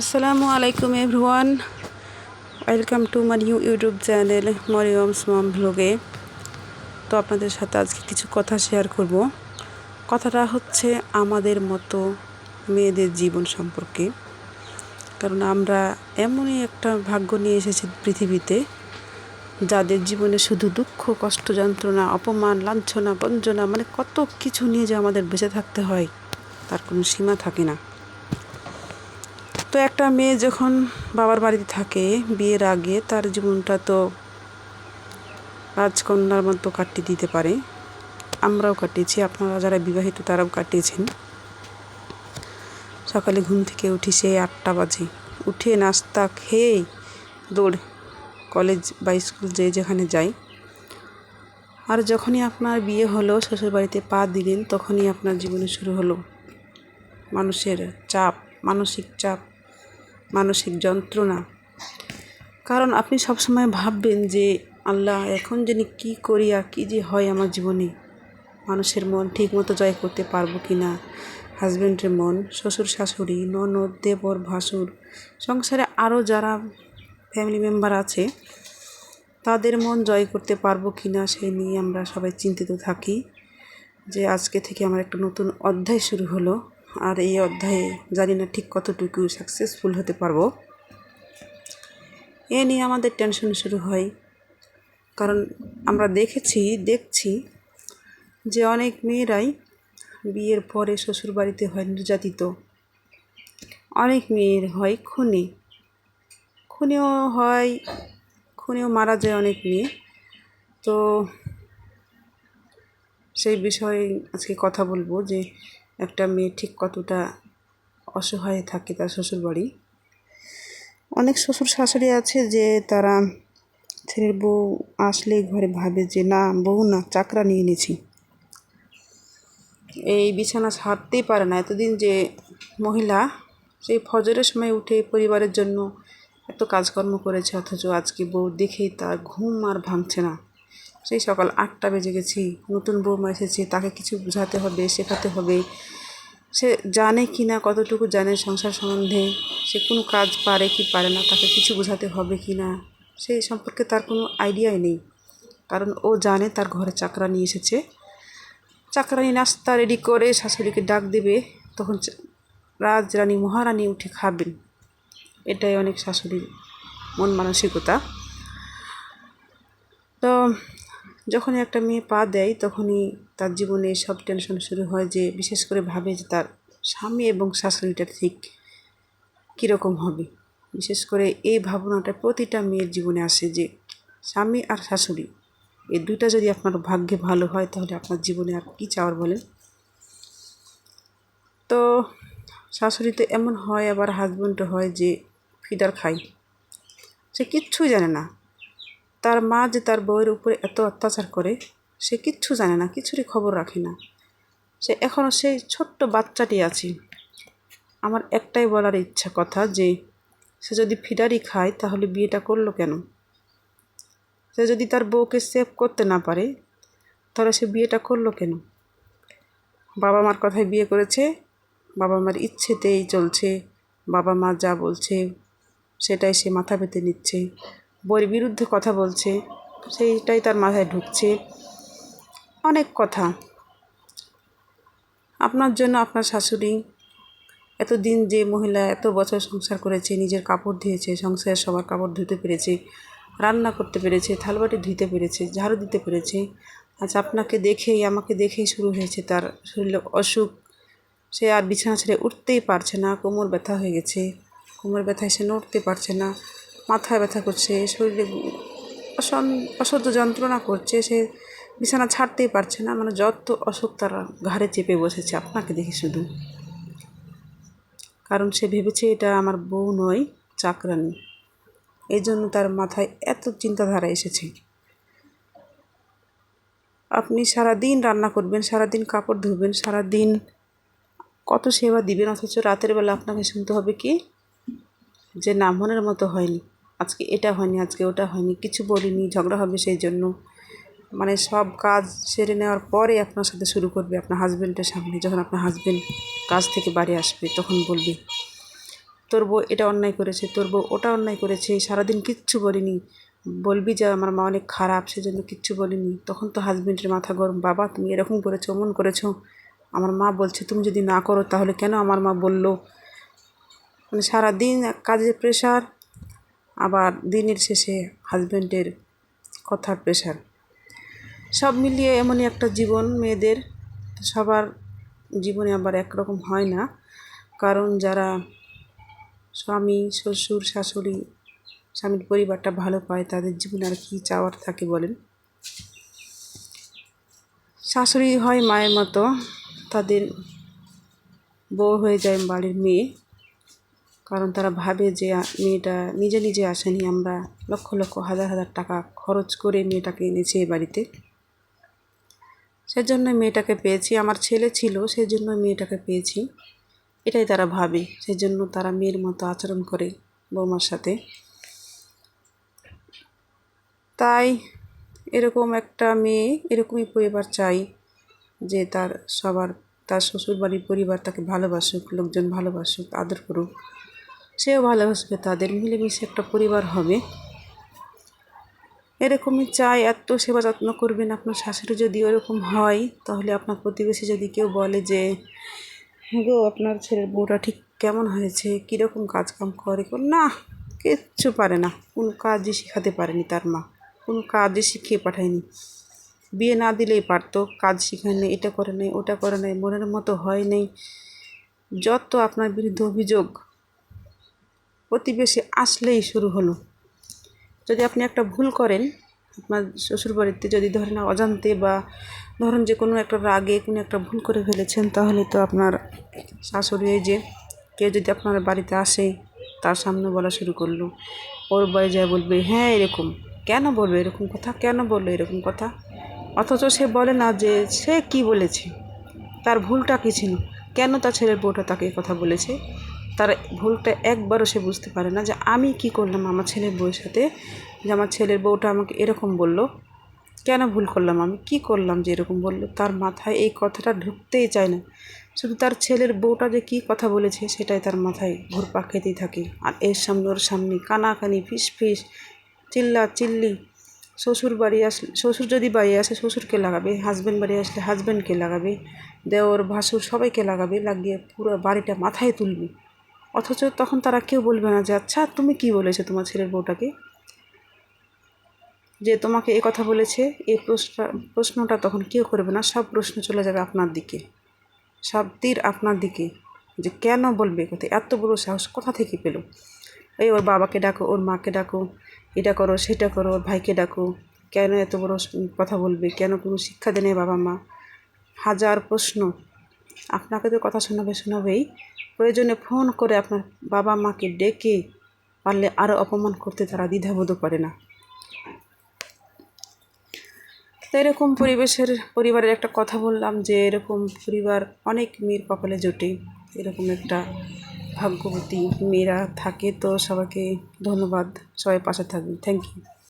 আসসালামু আলাইকুম everyone welcome to my new YouTube channel Maryam's mom ভ্লগে তো আপনাদের সাথে আজকে কিছু কথা শেয়ার করব। কথাটা হচ্ছে আমাদের মতো মেয়েদের জীবন সম্পর্কে। কারণ আমরা এমনই একটা ভাগ্য নিয়ে এসেছি পৃথিবীতে, যাদের জীবনে শুধু দুঃখ, কষ্ট, যন্ত্রণা, অপমান, লাঞ্ছনা, বঞ্চনা মানে কত কিছু নিয়ে যে আমাদের বেঁচে থাকতে হয়, তার কোনো সীমা থাকে না। তো একটা মেয়ে যখন বাবার বাড়িতে থাকে, বিয়ের আগে তার জীবনটা তো রাজকন্যার মতো কাটিয়ে দিতে পারে। আমরাও কাটিয়েছি, আপনারা যারা বিবাহিত তারাও কাটিয়েছেন। সকালে ঘুম থেকে উঠি সে আটটা বাজে। উঠে নাস্তা খেয়ে দৌড় কলেজ বা স্কুল যে যেখানে যাই। আর যখনই আপনার বিয়ে হলো শ্বশুরবাড়িতে পা দিলেন, তখনই আপনার জীবনে শুরু হলো মানুষের চাপ, মানসিক চাপ। মানসিক যন্ত্রণা। কারণ আপনি সবসময় ভাববেন যে, আল্লাহ, এখন জানি কী করি আর কী যে হয় আমার জীবনে। মানুষের মন ঠিকমতো জয় করতে পারব কি না? হাজব্যান্ডের মন, শ্বশুর, শাশুড়ি, ননদ, দেবর, ভাসুর, সংসারে আরও যারা ফ্যামিলি মেম্বার আছে, তাদের মন জয় করতে পারব কি না সেই নিয়ে আমরা সবাই চিন্তিত থাকি। যে আজকে থেকে আমার একটা নতুন অধ্যায় শুরু হলো। আর এই অধ্যায়ে জানি না ঠিক কতটুকু সাকসেসফুল হতে পারব। এ নিয়ে আমাদের টেনশন শুরু হয়। কারণ আমরা দেখেছি, দেখছি যে অনেক মেয়েরাই বিয়ের পরে শ্বশুর বাড়িতে হয় নির্যাতিত। অনেক মেয়ের হয় খুনি। খুনিও হয়, খুনিও মারা যায় অনেক মেয়ে। তো সেই বিষয়ে আজকে কথা বলব যে একটা মেয়ে ঠিক কতটা অসহায় থাকে তার শ্বশুর বাড়ি অনেক শ্বশুর শাশুড়ি আছে যে তারা ছেলের বউ আসলেই ঘরে ভাবে যে, না, বউ না, চাকরা নিয়ে নিয়েছি এই বিছানা ছাড়তেই পারে না। এতদিন যে মহিলা, সেই ফজরের সময় উঠে পরিবারের জন্য এত কাজকর্ম করেছে, অথচ আজকে বউ দেখেই তার ঘুম আর ভাঙছে না। সেই সকাল আটটা বেজে গেছি। নতুন বৌমা এসেছে, তাকে কিছু বোঝাতে হবে, শেখাতে হবে। সে জানে কি না কতটুকু জানে সংসার সম্বন্ধে, সে কোনো কাজ পারে কি পারে না, তাকে কিছু বোঝাতে হবে কি না সেই সম্পর্কে তার কোনো আইডিয়াই নেই। কারণ ও জানে তার ঘরে চাকরা নিয়ে এসেছে। চাকরানি নাস্তা রেডি করে শাশুড়িকে ডাক দেবে, তখন রাজরানী, মহারানী উঠে খাবেন। এটাই অনেক শাশুড়ির মন মানসিকতা। তো যখনই একটা মেয়ে পা দেয়, তখনই তার জীবনে সব টেনশন শুরু হয় যে, বিশেষ করে ভাবে যে তার স্বামী এবং শাশুড়িটা ঠিক কীরকম হবে। বিশেষ করে এই ভাবনাটা প্রতিটা মেয়ের জীবনে আসে যে, স্বামী আর শাশুড়ি, এই দুইটা যদি আপনার ভাগ্যে ভালো হয়, তাহলে আপনার জীবনে আর কী চাওয়ার বলেন? তো শাশুড়ি তো এমন হয়, আবার হাজব্যান্ডও হয় যে ফিডার খায়। সে কিচ্ছুই জানে না। তার মা যে তার বউয়ের উপরে এত অত্যাচার করে, সে কিচ্ছু জানে না, কিছুরই খবর রাখে না। সে এখনও সেই ছোট্ট বাচ্চাটি আছে। আমার একটাই বলার ইচ্ছা কথা যে, সে যদি ফিডারি খায়, তাহলে বিয়েটা করল কেন? সে যদি তার বউকে সেভ করতে না পারে, তাহলে সে বিয়েটা করল কেন? বাবা মার কথায় বিয়ে করেছে, বাবা মার ইচ্ছেতেই চলছে, বাবা মা যা বলছে, সেটাই সে মাথা পেতে নিচ্ছে। বইয়ের বিরুদ্ধে কথা বলছে, সেইটাই তার মাথায় ঢুকছে। অনেক কথা। আপনার জন্য আপনার শাশুড়ি এতদিন যে মহিলা এত বছর সংসার করেছে, নিজের কাপড় ধুয়েছে, সংসারের সবার কাপড় ধুতে পেরেছে, রান্না করতে পেরেছে, থালবাটি ধুতে পেরেছে, ঝাড়ু দিতে পেরেছে, আজ আপনাকে দেখেই, আমাকে দেখেই শুরু হয়েছে তার শরীরে অসুখ। সে আর বিছানা ছেড়ে উঠতেই পারছে না, কোমর ব্যথা হয়ে গেছে। কোমর ব্যথায় সে নড়তে পারছে না। মাথায় ব্যথা করছে, শরীরে অসহ্য যন্ত্রণা করছে, সে বিছানা ছাড়তেই পারছে না মানে যত অসুখ তার ঘাড়ে চেপে বসেছে, আপনাকে দেখে শুধু। কারণ সে ভেবেছে এটা আমার বউ নয়, চাকরানি। এই জন্য তার মাথায় এত চিন্তাধারা এসেছে। আপনি সারা দিন রান্না করবেন সারা দিন কাপড় ধুবেন সারা দিন কত সেবা দিবেন, অথচ রাতের বেলা আপনাকে শুনতে হবে কি? যে না, মনের মতো হয়নি। আজকে এটা হয়নি, আজকে ওটা হয়নি, কিছু বলিনি, ঝগড়া হবে সেই জন্য। মানে সব কাজ সেরে নেওয়ার পরে আপনার সাথে শুরু করবে আপনার হাজব্যান্ডের সামনে, যখন আপনার হাজব্যান্ড কাজ থেকে বাড়ি আসবে, তখন বলবে, তোর বউ এটা অন্যায় করেছে, তোর বউ ওটা অন্যায় করেছে, সারাদিন কিচ্ছু বলিনি। বলবি যে আমার মা অনেক খারাপ, সেজন্য কিচ্ছু বলিনি। তখন তো হাজবেন্ডের মাথা গরম, বাবা, তুমি এরকম করেছ, অমন করেছ। আমার মা বলছে, তুমি যদি না করো, তাহলে কেন আমার মা বলল? মানে সারাদিন কাজের প্রেশার আবার দিনের শেষে হাজব্যান্ডের কথার প্রেশার সব মিলিয়ে এমনই একটা জীবন মেয়েদের। সবার জীবনে আবার একরকম হয় না। কারণ যারা স্বামী, শ্বশুর, শাশুড়ি, স্বামীর পরিবারটা ভালো পায়, তাদের জীবনে আর কী চাওয়ার থাকে বলেন? শাশুড়ি হয় মায়ের মতো, তাদের বউ হয়ে যায় বাড়ির মেয়ে। কারণ তারা ভাবে যে মেয়েটা নিজে নিজে আসেনি। আমরা লক্ষ লক্ষ হাজার হাজার টাকা খরচ করে মেয়েটাকে এনেছি এ বাড়িতে। সেজন্য মেয়েটাকে পেয়েছি। আমার ছেলে ছিল, সেজন্য মেয়েটাকে পেয়েছি। এটাই তারা ভাবে। সেজন্য তারা মেয়ের মতো আচরণ করে বৌমার সাথে। তাই এরকম একটা মেয়ে, এরকমই পরিবার চাই যে তার সবার, তার শ্বশুরবাড়ির পরিবার তাকে ভালোবাসুক, লোকজন ভালোবাসুক, আদর করুক। সেও ভালোবাসবে তাদের, মিলেমিশে একটা পরিবার হবে। এরকমই চাই এত সেবা যত্ন করবেন আপনার শাশুড়ি যদি ওরকম হয়, তাহলে আপনার প্রতিবেশী যদি কেউ বলে যে, গো, আপনার ছেলের বউটা ঠিক কেমন হয়েছে? কীরকম কাজকাম করে? না, কিচ্ছু পারে না। কোনো কাজই শেখাতে পারেনি তার মা। কোনো কাজই শিখিয়ে পাঠায়নি। বিয়ে না দিলেই পারতো, কাজ শেখায় নেই, এটা করে নেই, ওটা করে নেই, মনের মতো হয় নেই। যত আপনার বিরুদ্ধে অভিযোগ প্রতিবেশী আসলেই শুরু হলো। যদি আপনি একটা ভুল করেন, আপনার শ্বশুরবাড়িতে যদি ধরেন অজান্তে বা ধরেন যে কোনো একটা রাগে কোনো একটা ভুল করে ফেলেছেন, তাহলে তো আপনার শাশুড়ি যে কেউ যদি আপনার বাড়িতে আসে, তার সামনে বলা শুরু করল। ওর বাড়ি যায় বলবে হ্যাঁ এরকম। কেন বলবে? এরকম কথা কেন বলল? এরকম কথা। অথচ সে বলে না যে সে কি বলেছে? তার ভুলটা কী ছিল? কেন তার ছেলের বউটা তাকে কথা বলেছে? তার ভুলটা একবারও সে বুঝতে পারে না যে আমি কি করলাম আমার ছেলের বউয়ের সাথে, যে আমার ছেলের বউটা আমাকে এরকম বলল। কেন ভুল করলাম আমি? কি করলাম যে এরকম বলল? তার মাথায় এই কথাটা ঢুকতেই চায় না। শুধু তার ছেলের বউটা যে কী কথা বলেছে সেটাই তার মাথায় ঘুরপাক খেতেই থাকে। আর এর সামনে ওর সামনে কানাকানি ফিস ফিস চিল্লা চিল্লি। শ্বশুর বাড়ি আসলে শ্বশুর যদি বাড়ি আসে শ্বশুরকে লাগাবে হাজব্যান্ড বাড়ি আসলে হাজব্যান্ডকে লাগাবে। দেওর, ভাসুর সবাইকে লাগাবে, লাগিয়ে পুরো বাড়িটা মাথায় তুলবে। অথচ তখন তারা কেউ বলবে না যে আচ্ছা তুমি কি বলেছ তোমার ছেলের বউটাকে? যে, তোমাকে এ কথা বলেছে, এই প্রশ্নটা প্রশ্নটা তখন কেউ করবে না। সব প্রশ্ন চলে যাবে আপনার দিকে। সব তীর আপনার দিকে। যে, কেন বলবে কথা? এত বড় সাহস কোথা থেকে পেল? এই ওর বাবাকে ডাকো, ওর মাকে ডাকো, এটা করো, সেটা করো, ওর ভাইকে ডাকো। কেন এত বড় কথা বলবে? কেন কোনো শিক্ষা দেনে বাবা মা? হাজার প্রশ্ন। আপনাকে তো কথা শোনাবে, শোনাবেই। প্রয়োজনে ফোন করে আপনার বাবা মাকে ডেকে পারলে আরও অপমান করতে তারা দ্বিধাবোধ করে না। তো এরকম পরিবেশের, পরিবারের একটা কথা বললাম যে এরকম পরিবার অনেক মেয়ের কপালে জোটে। এরকম একটা ভাগ্যবতী মেয়েরা থাকে তো সবাইকে ধন্যবাদ। সবাই পাশে থাকবেন থ্যাংক ইউ